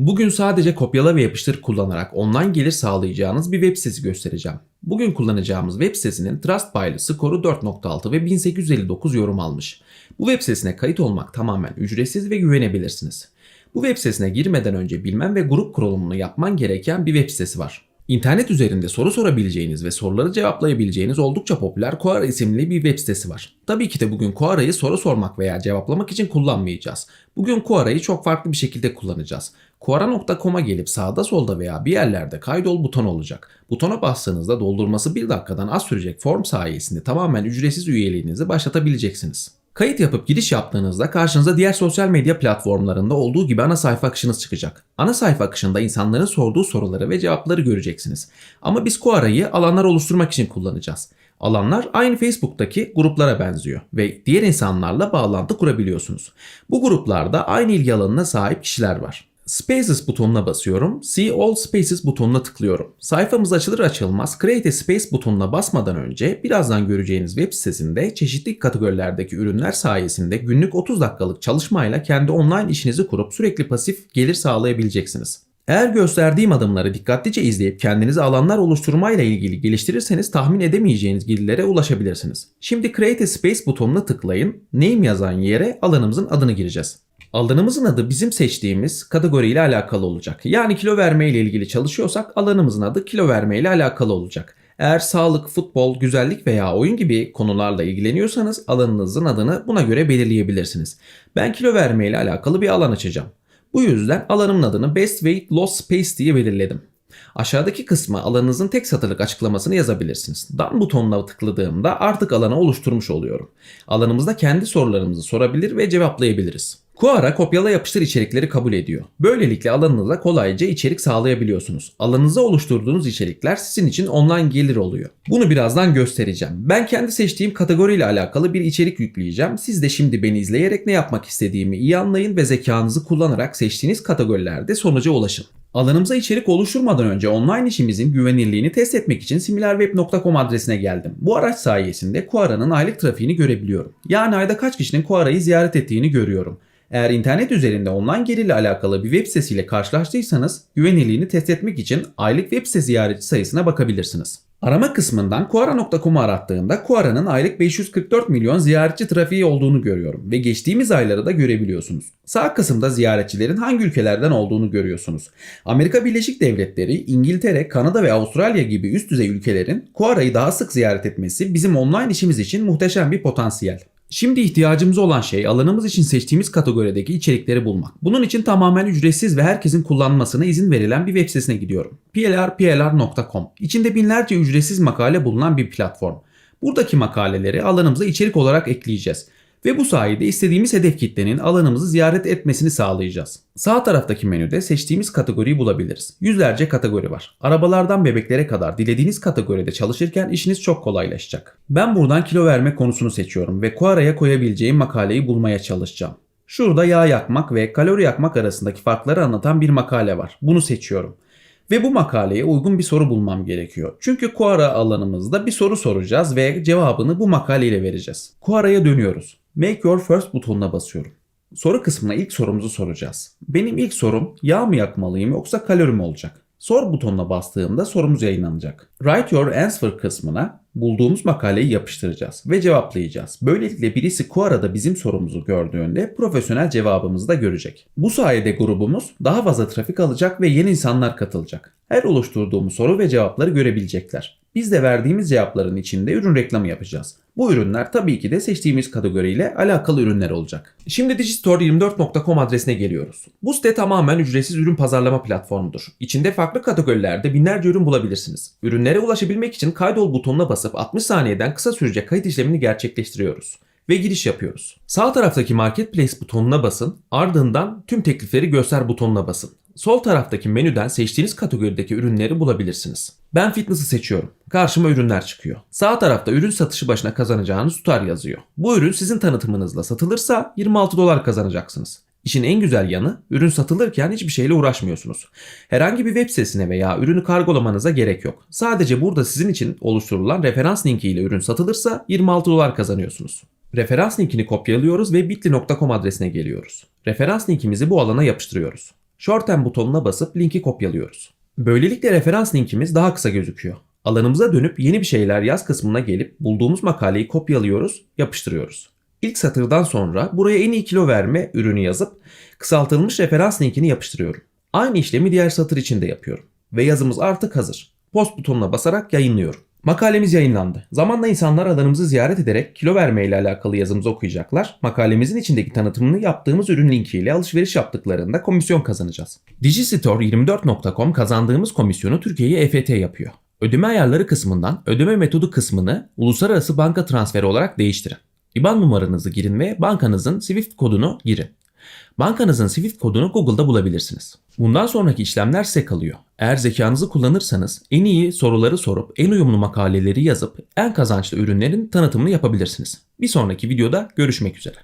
Bugün sadece kopyala ve yapıştır kullanarak online gelir sağlayacağınız bir web sitesi göstereceğim. Bugün kullanacağımız web sitesinin Trustpilot skoru 4.6 ve 1859 yorum almış. Bu web sitesine kayıt olmak tamamen ücretsiz ve güvenebilirsiniz. Bu web sitesine girmeden önce bilmen ve grup kurulumunu yapman gereken bir web sitesi var. İnternet üzerinde soru sorabileceğiniz ve soruları cevaplayabileceğiniz oldukça popüler Quora isimli bir web sitesi var. Tabii ki de bugün Quora'yı soru sormak veya cevaplamak için kullanmayacağız. Bugün Quora'yı çok farklı bir şekilde kullanacağız. Quora.com'a gelip sağda solda veya bir yerlerde kaydol butonu olacak. Butona bastığınızda doldurması bir dakikadan az sürecek form sayesinde tamamen ücretsiz üyeliğinizi başlatabileceksiniz. Kayıt yapıp giriş yaptığınızda karşınıza diğer sosyal medya platformlarında olduğu gibi ana sayfa akışınız çıkacak. Ana sayfa akışında insanların sorduğu soruları ve cevapları göreceksiniz. Ama biz Quora'yı alanlar oluşturmak için kullanacağız. Alanlar aynı Facebook'taki gruplara benziyor ve diğer insanlarla bağlantı kurabiliyorsunuz. Bu gruplarda aynı ilgi alanına sahip kişiler var. Spaces butonuna basıyorum. See All Spaces butonuna tıklıyorum. Sayfamız açılır açılmaz Create a Space butonuna basmadan önce birazdan göreceğiniz web sitesinde çeşitli kategorilerdeki ürünler sayesinde günlük 30 dakikalık çalışmayla kendi online işinizi kurup sürekli pasif gelir sağlayabileceksiniz. Eğer gösterdiğim adımları dikkatlice izleyip kendinize alanlar oluşturmayla ilgili geliştirirseniz tahmin edemeyeceğiniz girilere ulaşabilirsiniz. Şimdi Create a Space butonuna tıklayın. Name yazan yere alanımızın adını gireceğiz. Alanımızın adı bizim seçtiğimiz kategoriyle alakalı olacak. Yani kilo verme ile ilgili çalışıyorsak alanımızın adı kilo verme ile alakalı olacak. Eğer sağlık, futbol, güzellik veya oyun gibi konularla ilgileniyorsanız alanınızın adını buna göre belirleyebilirsiniz. Ben kilo verme ile alakalı bir alan açacağım. Bu yüzden alanımın adını Best Weight Loss Space diye belirledim. Aşağıdaki kısma alanınızın tek satırlık açıklamasını yazabilirsiniz. Done butonuna tıkladığımda artık alanı oluşturmuş oluyorum. Alanımızda kendi sorularımızı sorabilir ve cevaplayabiliriz. Quora kopyala yapıştır içerikleri kabul ediyor. Böylelikle alanınıza kolayca içerik sağlayabiliyorsunuz. Alanınıza oluşturduğunuz içerikler sizin için online gelir oluyor. Bunu birazdan göstereceğim. Ben kendi seçtiğim kategoriyle alakalı bir içerik yükleyeceğim. Siz de şimdi beni izleyerek ne yapmak istediğimi iyi anlayın ve zekanızı kullanarak seçtiğiniz kategorilerde sonuca ulaşın. Alanımıza içerik oluşturmadan önce online işimizin güvenilirliğini test etmek için similarweb.com adresine geldim. Bu araç sayesinde Quora'nın aylık trafiğini görebiliyorum. Yani ayda kaç kişinin Quora'yı ziyaret ettiğini görüyorum. Eğer internet üzerinde online gelirle alakalı bir web sitesiyle karşılaştıysanız güvenilirliğini test etmek için aylık web site ziyaretçi sayısına bakabilirsiniz. Arama kısmından Quora.com'u arattığımda Quora'nın aylık 544 milyon ziyaretçi trafiği olduğunu görüyorum ve geçtiğimiz ayları da görebiliyorsunuz. Sağ kısımda ziyaretçilerin hangi ülkelerden olduğunu görüyorsunuz. Amerika Birleşik Devletleri, İngiltere, Kanada ve Avustralya gibi üst düzey ülkelerin Quora'yı daha sık ziyaret etmesi bizim online işimiz için muhteşem bir potansiyel. Şimdi ihtiyacımız olan şey alanımız için seçtiğimiz kategorideki içerikleri bulmak. Bunun için tamamen ücretsiz ve herkesin kullanmasına izin verilen bir web sitesine gidiyorum. plrplr.com. İçinde binlerce ücretsiz makale bulunan bir platform. Buradaki makaleleri alanımıza içerik olarak ekleyeceğiz ve bu sayede istediğimiz hedef kitlenin alanımızı ziyaret etmesini sağlayacağız. Sağ taraftaki menüde seçtiğimiz kategoriyi bulabiliriz. Yüzlerce kategori var. Arabalardan bebeklere kadar dilediğiniz kategoride çalışırken işiniz çok kolaylaşacak. Ben buradan kilo verme konusunu seçiyorum ve Quora'ya koyabileceğim makaleyi bulmaya çalışacağım. Şurada yağ yakmak ve kalori yakmak arasındaki farkları anlatan bir makale var. Bunu seçiyorum. Ve bu makaleye uygun bir soru bulmam gerekiyor. Çünkü Quora alanımızda bir soru soracağız ve cevabını bu makaleyle vereceğiz. Quora'ya dönüyoruz. Make Your First butonuna basıyorum. Soru kısmına ilk sorumuzu soracağız. Benim ilk sorum yağ mı yakmalıyım yoksa kalori mi olacak? Sor butonuna bastığımda sorumuz yayınlanacak. Write Your Answer kısmına bulduğumuz makaleyi yapıştıracağız ve cevaplayacağız. Böylelikle birisi Quora'da bizim sorumuzu gördüğünde profesyonel cevabımızı da görecek. Bu sayede grubumuz daha fazla trafik alacak ve yeni insanlar katılacak. Her oluşturduğumuz soru ve cevapları görebilecekler. Biz de verdiğimiz cevapların içinde ürün reklamı yapacağız. Bu ürünler tabii ki de seçtiğimiz kategoriyle alakalı ürünler olacak. Şimdi digistore24.com adresine geliyoruz. Bu site tamamen ücretsiz ürün pazarlama platformudur. İçinde farklı kategorilerde binlerce ürün bulabilirsiniz. Ürünlere ulaşabilmek için kaydol butonuna basıp 60 saniyeden kısa sürecek kayıt işlemini gerçekleştiriyoruz ve giriş yapıyoruz. Sağ taraftaki Marketplace butonuna basın, ardından tüm teklifleri göster butonuna basın. Sol taraftaki menüden seçtiğiniz kategorideki ürünleri bulabilirsiniz. Ben fitness'ı seçiyorum. Karşıma ürünler çıkıyor. Sağ tarafta ürün satışı başına kazanacağınız tutar yazıyor. Bu ürün sizin tanıtımınızla satılırsa 26 dolar kazanacaksınız. İşin en güzel yanı ürün satılırken hiçbir şeyle uğraşmıyorsunuz. Herhangi bir web sitesine veya ürünü kargolamanıza gerek yok. Sadece burada sizin için oluşturulan referans linki ile ürün satılırsa 26 dolar kazanıyorsunuz. Referans linkini kopyalıyoruz ve bitly.com adresine geliyoruz. Referans linkimizi bu alana yapıştırıyoruz. Shorten butonuna basıp linki kopyalıyoruz. Böylelikle referans linkimiz daha kısa gözüküyor. Alanımıza dönüp yeni bir şeyler yaz kısmına gelip bulduğumuz makaleyi kopyalıyoruz, yapıştırıyoruz. İlk satırdan sonra buraya en iyi kilo verme ürünü yazıp kısaltılmış referans linkini yapıştırıyorum. Aynı işlemi diğer satır için de yapıyorum. Ve yazımız artık hazır. Post butonuna basarak yayınlıyorum. Makalemiz yayınlandı. Zamanla insanlar alanımızı ziyaret ederek kilo verme ile alakalı yazımızı okuyacaklar. Makalemizin içindeki tanıtımını yaptığımız ürün linkiyle alışveriş yaptıklarında komisyon kazanacağız. Digistore24.com kazandığımız komisyonu Türkiye'ye EFT yapıyor. Ödeme ayarları kısmından ödeme metodu kısmını uluslararası banka transferi olarak değiştirin. IBAN numaranızı girin ve bankanızın Swift kodunu girin. Bankanızın Swift kodunu Google'da bulabilirsiniz. Bundan sonraki işlemler size kalıyor. Eğer zekanızı kullanırsanız en iyi soruları sorup en uyumlu makaleleri yazıp en kazançlı ürünlerin tanıtımını yapabilirsiniz. Bir sonraki videoda görüşmek üzere.